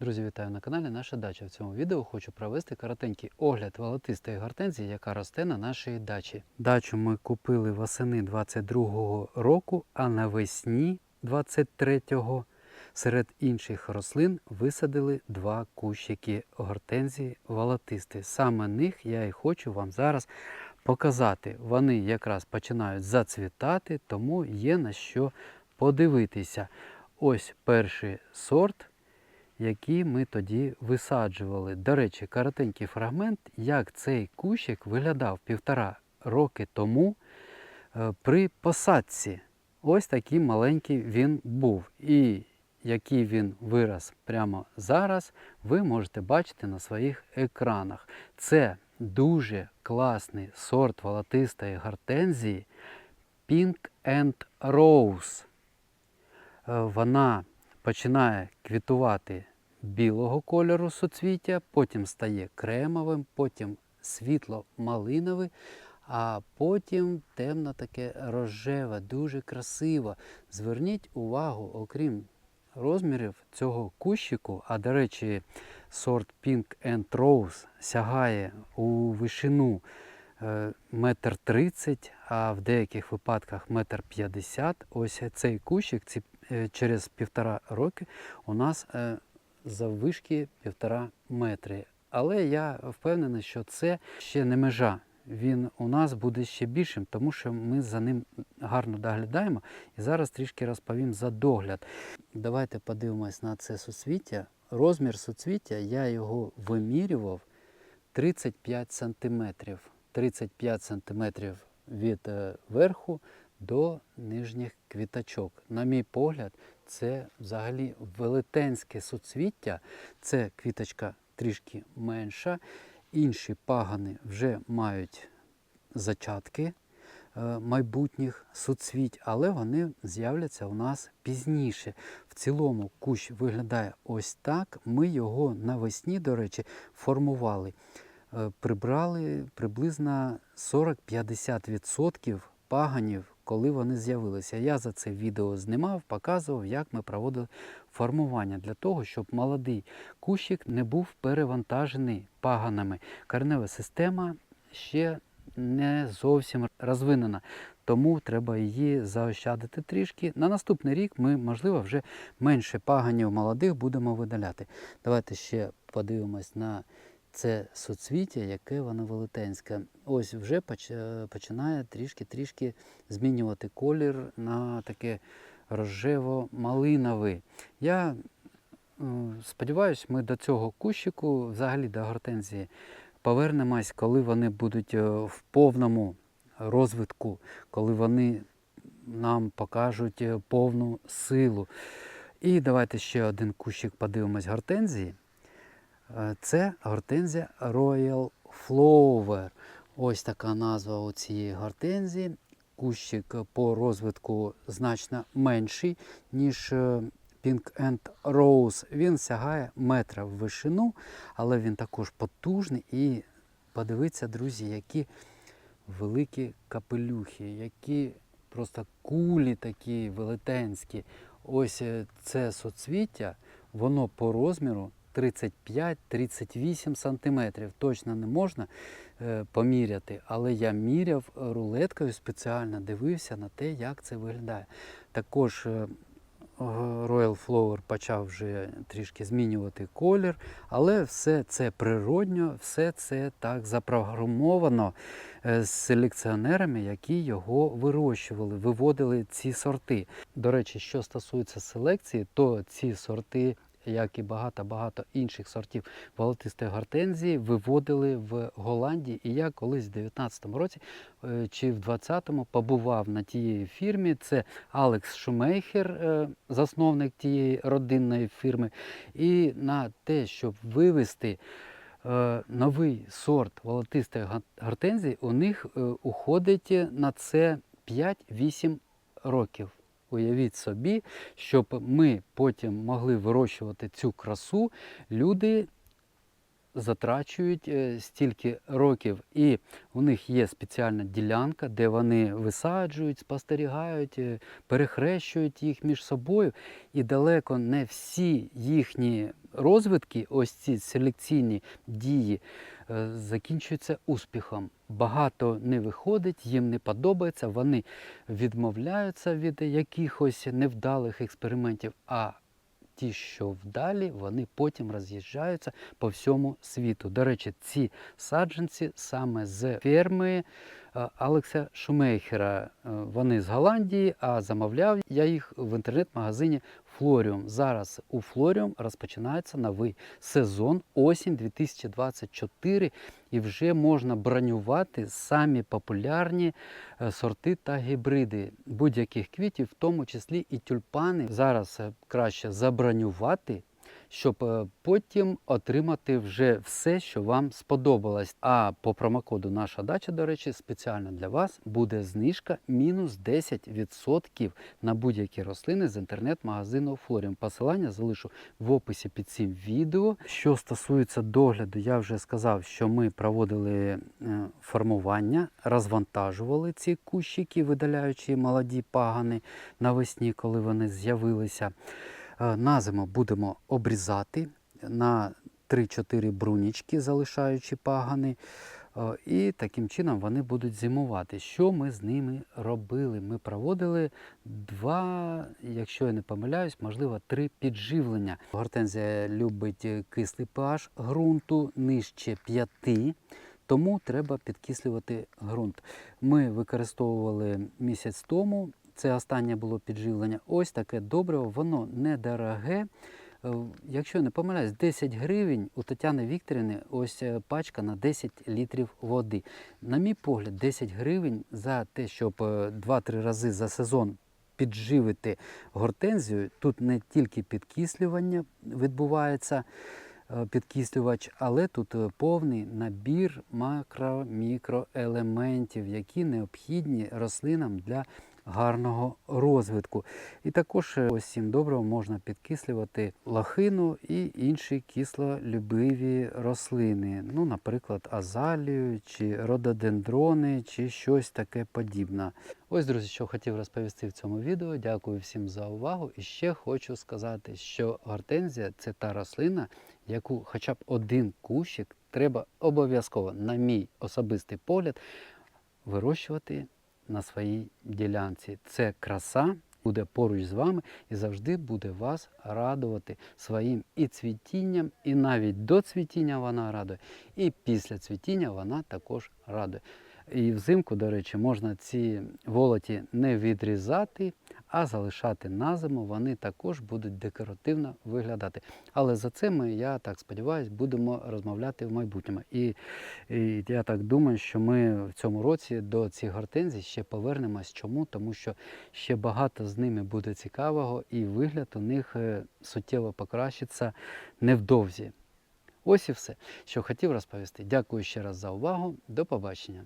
Друзі, вітаю на каналі Наша дача. В цьому відео хочу провести коротенький огляд волотистої гортензії, яка росте на нашій дачі. Дачу ми купили восени 22-го року, а навесні 23-го серед інших рослин висадили два кущики гортензії волотисти. Саме них я і хочу вам зараз показати. Вони якраз починають зацвітати, тому є на що подивитися. Ось перший сорт які ми тоді висаджували. До речі, коротенький фрагмент, як цей кущик виглядав півтора роки тому е, при посадці. Ось такий маленький він був. І який він вираз прямо зараз, ви можете бачити на своїх екранах. Це дуже класний сорт волотистої гортензії Pink and Rose. Е, Вона починає квітувати білого кольору суцвіття, потім стає кремовим, потім світло-малиновий, а потім темно таке рожеве, дуже красиво. Зверніть увагу, окрім розмірів цього кущику, а до речі, сорт Pink and Rose сягає у вишину е, метр тридцять, а в деяких випадках метр п'ятдесят. Ось цей кущик ці, е, через півтора роки у нас е, заввишки півтора метри. Але я впевнений, що це ще не межа. Він у нас буде ще більшим, тому що ми за ним гарно доглядаємо. І зараз трішки розповім за догляд. Давайте подивимось на це суцвіття. Розмір суцвіття я його вимірював 35 сантиметрів. 35 сантиметрів від е, верху до нижніх квіточок. На мій погляд, це взагалі велетенське суцвіття. Це квіточка трішки менша. Інші пагани вже мають зачатки е, майбутніх суцвіть, але вони з'являться у нас пізніше. В цілому кущ виглядає ось так. Ми його навесні, до речі, формували. Е, Прибрали приблизно 40-50% паганів, коли вони з'явилися. Я за це відео знімав, показував, як ми проводили формування для того, щоб молодий кущик не був перевантажений паганами. Коренева система ще не зовсім розвинена, тому треба її заощадити трішки. На наступний рік ми, можливо, вже менше паганів молодих будемо видаляти. Давайте ще подивимось на це суцвіття, яке воно велетенське. Ось вже починає трішки-трішки змінювати колір на таке рожево-малиновий. Я е, сподіваюся, ми до цього кущику, взагалі до гортензії, повернемось, коли вони будуть е, в повному розвитку, коли вони нам покажуть е, повну силу. І давайте ще один кущик подивимось гортензії. Е, Це гортензія Royal Flower. Ось така назва у цієї гортензії. Кущик по розвитку значно менший, ніж е, Pink and Rose. Він сягає метра в вишину, але він також потужний. І подивіться, друзі, які великі капелюхи, які просто кулі такі велетенські. Ось е, це соцвіття, воно по розміру 35-38 сантиметрів. Точно не можна е, поміряти, але я міряв рулеткою спеціально, дивився на те, як це виглядає. Також е, Royal Flower почав вже трішки змінювати колір, але все це природньо, все це так запрограмовано е, з селекціонерами, які його вирощували, виводили ці сорти. До речі, що стосується селекції, то ці сорти. Як і багато-багато інших сортів волотистої гортензії виводили в Голландії. І я колись в 19-му році е, чи в 20-му побував на тієї фірмі. Це Алекс Шумейхер, е, засновник тієї родинної фірми. І на те, щоб вивести е, новий сорт волотистої гортензії, у них уходить на це 5-8 років. Уявіть собі, щоб ми потім могли вирощувати цю красу, люди затрачують е, стільки років, і у них є спеціальна ділянка, де вони висаджують, спостерігають, е, перехрещують їх між собою. І далеко не всі їхні розвитки, ось ці селекційні дії, е, закінчуються успіхом. Багато не виходить, їм не подобається, вони відмовляються від якихось невдалих експериментів. А ті, що вдалі, вони потім роз'їжджаються по всьому світу. До речі, ці саджанці саме з ферми е, Алекса Шумейхера. Е, Вони з Голландії, а замовляв я їх в інтернет-магазині Флоріум. Зараз у Флоріум розпочинається новий сезон осінь 2024 і вже можна бронювати самі популярні е, сорти та гібриди будь-яких квітів, в тому числі і тюльпани. Зараз е, краще забронювати, щоб е, потім отримати вже все, що вам сподобалось. А по промокоду наша дача, до речі, спеціально для вас буде знижка мінус 10% на будь-які рослини з інтернет-магазину Флоріум. Посилання залишу в описі під цим відео. Що стосується догляду, я вже сказав, що ми проводили е, формування, розвантажували ці кущики, видаляючи молоді пагани навесні, коли вони з'явилися. Е, На зиму будемо обрізати на 3-4 брунічки, залишаючи пагани. Е, І таким чином вони будуть зимувати. Що ми з ними робили? Ми проводили два, якщо я не помиляюсь, можливо, три підживлення. Гортензія любить кислий pH ґрунту нижче 5, тому треба підкислювати ґрунт. Ми використовували місяць тому. Це останнє було підживлення. Ось таке добриво, воно недороге. Е, Якщо я не помиляюсь, 10 гривень у Тетяни Вікторівни ось е, пачка на 10 літрів води. На мій погляд, 10 гривень за те, щоб е, 2-3 рази за сезон підживити гортензію. Тут не тільки підкислювання відбувається, е, підкислювач, але тут е, повний набір макро-мікроелементів, які необхідні рослинам для гарного розвитку. І також е, ось цим добривом можна підкислювати лахину і інші кислолюбиві рослини, ну, наприклад, азалію, чи рододендрони, чи щось таке подібне. Ось, друзі, що хотів розповісти в цьому відео. Дякую всім за увагу. І ще хочу сказати, що гортензія це та рослина, яку хоча б один кущик треба обов'язково, на мій особистий погляд, вирощувати на своїй ділянці. Це краса буде поруч з вами і завжди буде вас радувати своїм і цвітінням, і навіть до цвітіння вона радує, і після цвітіння вона також радує. І взимку, до речі, можна ці волоті не відрізати, а залишати на зиму. Вони також будуть декоративно виглядати. Але за це ми, я так сподіваюся, будемо розмовляти в майбутньому. І, і я так думаю, що ми в цьому році до цих гортензій ще повернемось. Чому? Тому що ще багато з ними буде цікавого, і вигляд у них е, суттєво покращиться невдовзі. Ось і все, що хотів розповісти. Дякую ще раз за увагу. До побачення.